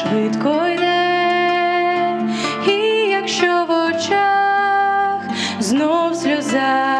швидко йде, і якщо в очах знов сльоза.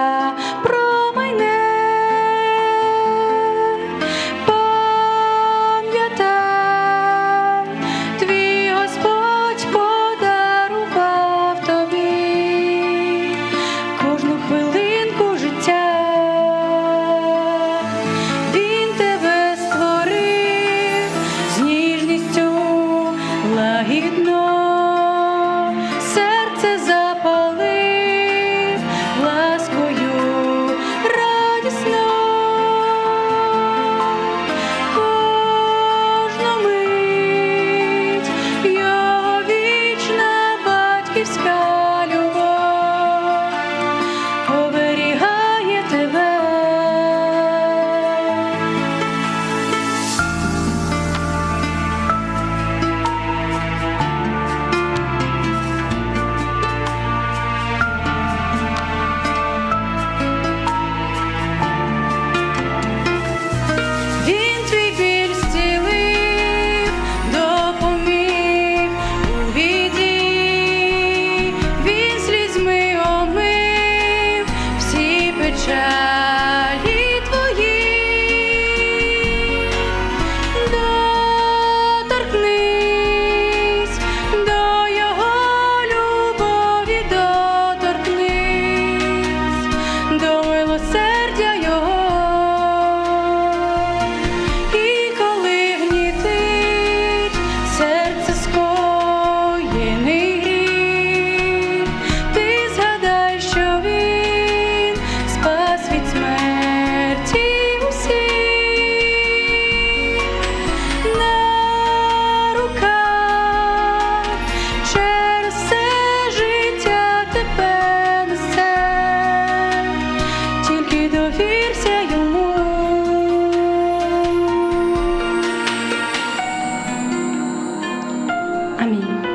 Амінь.